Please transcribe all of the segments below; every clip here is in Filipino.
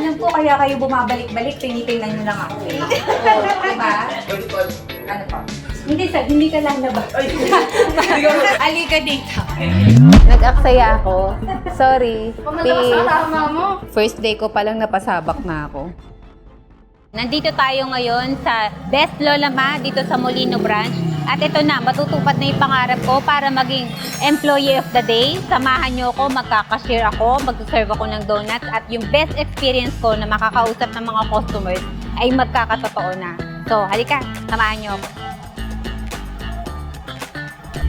Alam ko kaya kayo bumabalik-balik, tinitingnan nyo lang ako eh. Oo, diba? Ano pa? Hindi sir, hindi ka lang nabak. Alika dito. Nag-aksaya ako. Sorry. Please. First day ko palang napasabak na ako. Nandito tayo ngayon sa Best Lola Ma dito sa Molino Branch. At ito na, matutupad na yung pangarap ko para maging Employee of the Day. Samahan niyo ako, magkakashare ako, magsaserve ako ng donuts at yung best experience ko na makakausap ng mga customers ay magkakatotoo na. So, halika, samahan niyo ako.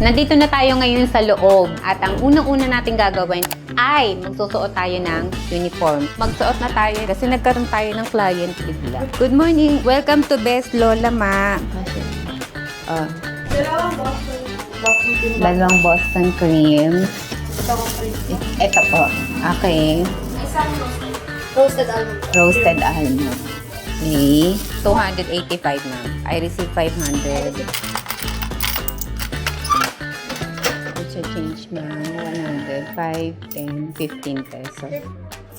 Nandito na tayo ngayon sa loob at ang unang-una nating gagawin ay magsusuot tayo ng uniform. Magsuot na tayo kasi nagkaroon tayo ng client bigla. Good morning! Welcome to Best Lola Ma. Uh, dalawang Boston cream. Ito po. Okay. Roasted almond. Roasted almond. Okay. 285 ma'am. I received 500. Which I change ma'am. 100. 5, 10, 15 pesos.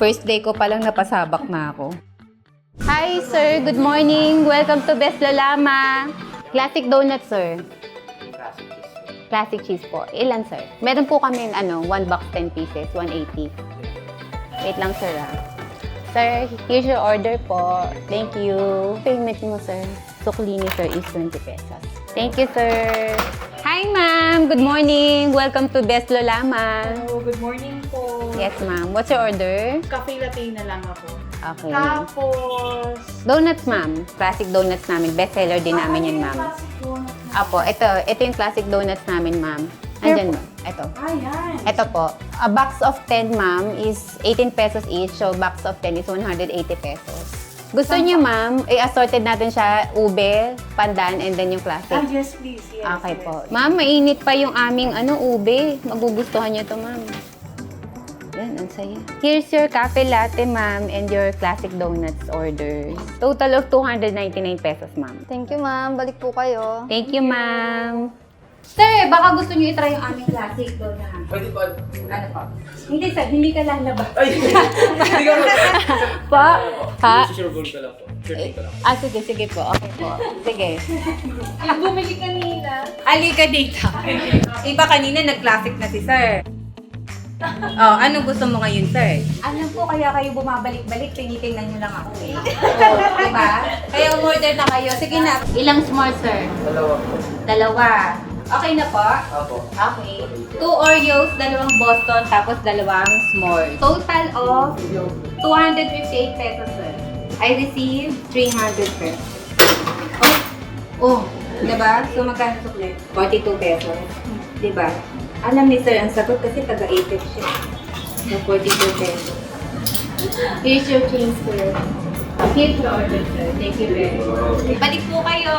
First day ko palang napasabak na ako. Hi sir, good morning. Welcome to Best Lalama. Classic donut sir. Classic cheese po. Ilan sir? Meron po kami ano, 1 box 10 pieces, 180. Wait lang sir ah. Sir, here's your order po. Thank you. Payment mo, sir. Suklini, sir, is 20 pesos. Thank you, sir. Hi, ma'am. Good morning. Welcome to Best Lolama. Hello, good morning po. Yes, ma'am. What's your order? Cafe latte na lang ako. Okay. Tapos... Donuts, ma'am. Classic donuts namin. Best seller din namin yun, ma'am. Apo, ito. Ito yung classic donuts namin, ma'am. Andyan, ma'am. Ito. Ayan. Ito po. A box of 10, ma'am, is 18 pesos each. So, box of 10 is 180 pesos. Gusto niyo, ma'am, i-assorted natin siya, ube, pandan, and then yung classic. Ah, yes, please. Yes, Okay yes. po. Ma'am, mainit pa yung aming ano, ube. Magugustuhan niyo to, ma'am. Yan, ang saya. Here's your cafe latte, ma'am, and your classic donuts orders. Total of 299 pesos, ma'am. Thank you, ma'am. Balik po kayo. Thank you, ma'am. Sir, baka gusto niyo i-try yung aming classic donut. Pwede ba? Ano pa? Hindi, sir. Hindi ka lalabas. Ay! Hindi ka Pa? Ha? Sure goal ka lang po. Sure thing ka lang. Ah, sige, sige po. Okay po. Sige. Yung bumili kanina. Alika dito. Iba kanina nag-classic na si sir. Oh, ano gusto mo ngayon, sir? Alam ko kaya kayo bumabalik-balik, tinitingnan nyo lang ako eh. Oh, diba? Kaya umorder na kayo. Sige na. Ilang small, sir? Dalawa po. Dalawa. Okay na po? Apo. Okay. Two Oreos, dalawang Boston, tapos dalawang small. Total of 258 pesos, sir. I received 300 pesos. Oh, oh, diba? So, magkano sukli? 42 pesos. Diba? Alam ni sir, ang sagot kasi taga-APEC siya. So, 42 pesos. Here's your change, sir. Here's your order, sir. Thank you very much. Balik po kayo!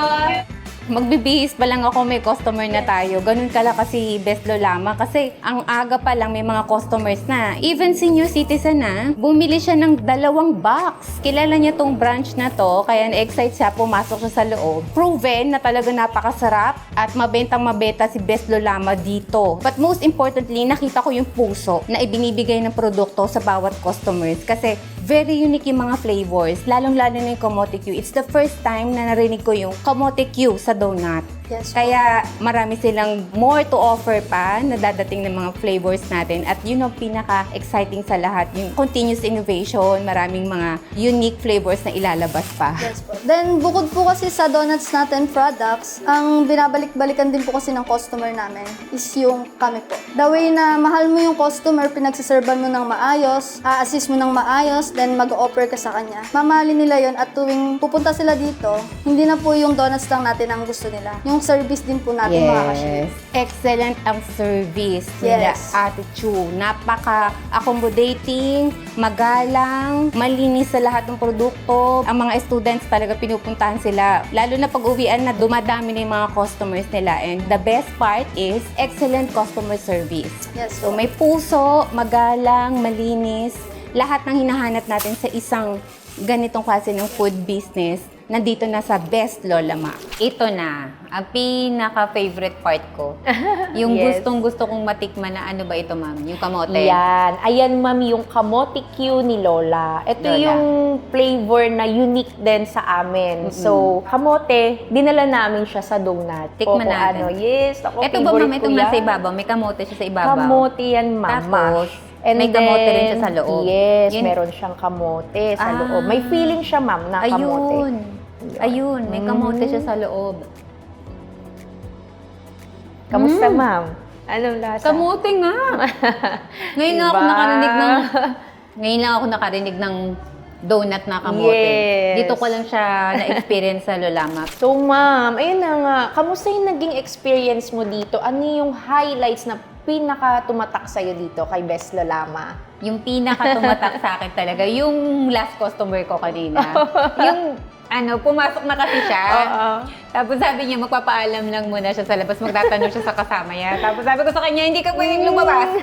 Magbibihis pa lang ako, may customer na tayo. Ganun kala kasi Best Lolama. Kasi ang aga pa lang may mga customers na. Even senior citizen na, bumili siya ng dalawang box. Kilala niya tong branch na to, kaya na-excite siya, pumasok siya sa loob. Proven na talaga napakasarap at mabentang mabenta si Best Lolama dito. But most importantly, nakita ko yung puso na ibinibigay ng produkto sa bawat customers. Kasi very unique yung mga flavors, lalong-lalo na yung Kamote Q. It's the first time na narinig ko yung Kamote Q sa donut. Yes. Kaya marami silang more to offer pa na dadating ng mga flavors natin. At yun ang pinaka-exciting sa lahat, yung continuous innovation, maraming mga unique flavors na ilalabas pa. Yes po. Then, bukod po kasi sa donuts natin products, ang binabalik-balikan din po kasi ng customer namin is yung kami po. The way na mahal mo yung customer, pinagsiservan mo ng maayos, a-assist mo ng maayos, then mag-offer ka sa kanya. Mamahalin nila yon at tuwing pupunta sila dito, hindi na po yung donuts lang natin ang gusto nila. Yung service din po natin makakashare. Yes. Excellent ang service nila, Yes. attitude. Napaka-accommodating, magalang, malinis sa lahat ng produkto. Ang mga students talaga pinupuntahan sila. Lalo na pag uwian na dumadami na yung mga customers nila. And the best part is excellent customer service. Yes So po. may puso, magalang, malinis, lahat ng hinahanap natin sa isang ganitong klase ng food business, nandito na sa Best Lola Ma. Ito na, ang pinaka-favorite part ko. Yung Yes. gustong-gusto kong matikman na ano ba ito, ma'am? Yung kamote. Yan. Ayan, ma'am, yung kamote Q ni Lola. Ito Lola. yung flavor na unique din sa amin. So, kamote, dinala namin siya sa donut. Tikman O, kung natin. Ano, yes, ako, Ito ba, favorite ma'am? ko Itong nasa yan. ibabaw. May kamote siya sa ibabaw. Kamote yan, ma'am. Tapos, And may kamote rin siya sa loob. Yes, Yun- meron siyang kamote sa Ah. loob. May feeling siya, ma'am, na kamote. Ayun. Ayun, may kamote siya sa loob. Kamusta, ma'am? Anong lasa? Kamote nga. Ngayon lang ako Diba? nakarinig ng Ngayon lang ako nakarinig ng donut na kamote. Yes. Dito ko lang siya na-experience sa Lolama. So, ma'am, ayun na nga. Kamusta yung naging experience mo dito? Ano yung highlights na pinaka tumatak sa'yo dito kay Best Lolama? Yung pinaka tumatak sa akin talaga, yung last customer ko kanina. yung ano, pumasok na kasi siya. Tapos sabi niya, magpapaalam lang muna siya sa labas, magtatanong siya sa kasama niya. Tapos sabi ko sa kanya, hindi ka pwedeng lumabas.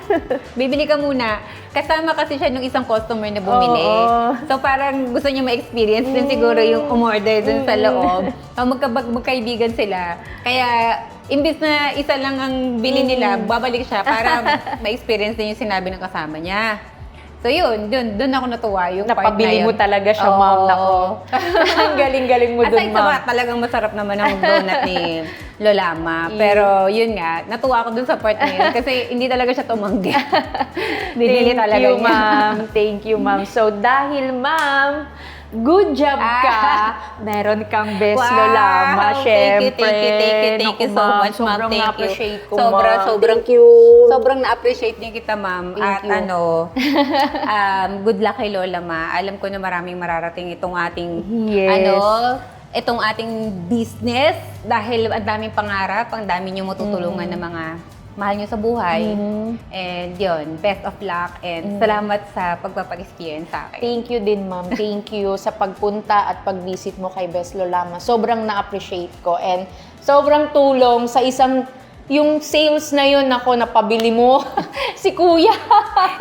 Bibili ka muna. Kasama kasi siya nung isang customer na bumili. Oo. So parang gusto niya ma-experience din siguro yung umorder dun sa loob. So magkabag magkaibigan sila. Kaya imbis na isa lang ang bili nila, babalik siya para ma-experience din yung sinabi ng kasama niya. So yun, dun, dun ako natuwa yung part na Napabili yun. mo talaga siya, Oo. ma'am. Nako. Ang galing-galing mo dun, sa ma'am. mga talagang masarap naman ang donut ni Lolama. Pero yun nga, natuwa ako dun sa part na yun kasi hindi talaga siya tumanggi. Binili Thank talaga you, niya. ma'am. Thank you, ma'am. So, dahil, ma'am, good job ka. Ah. Meron kang best Wow! Lolama, Thank you, syempre. thank you, thank you, thank you so ma'am, much, ma'am. Sobrang Thank you. na-appreciate ko, Sobra, ma'am. sobrang, Thank you. Sobrang na-appreciate niya kita, ma'am. Thank At you. ano, um, good luck kay Lola, ma. Alam ko na maraming mararating itong ating, Yes. ano, itong ating business dahil ang daming pangarap, ang dami niyo matutulungan Mm. ng mga mahal niyo sa buhay. Mm-hmm. And yun, best of luck and salamat sa pagpapag-experience sa akin. Thank you din, ma'am. Thank you sa pagpunta at pag-visit mo kay Best Lolama. Sobrang na-appreciate ko and sobrang tulong sa isang yung sales na yun ako napabili mo si Kuya.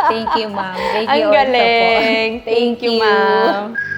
Thank you, ma'am. Thank Ang you also po. galing. Thank you, ma'am.